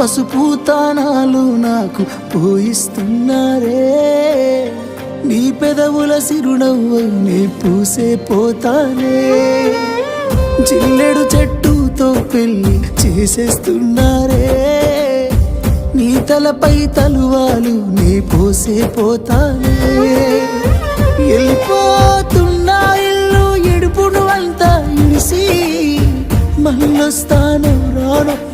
పసుపు తానాలు నాకు పోయిస్తున్నారే. నీ పెదవుల సిరునవ్వై నీ పూసే పోతానే. జిల్లెడు చెట్టుతో పెళ్ళి చేసేస్తున్నారే. నీ తలపై తలువాలు నీ పోసే పోతానే. వెళ్ళిపోతున్నా ఇల్లు ఎడుపును అంతా ఇడిసి మళ్ళొస్తాను రాను.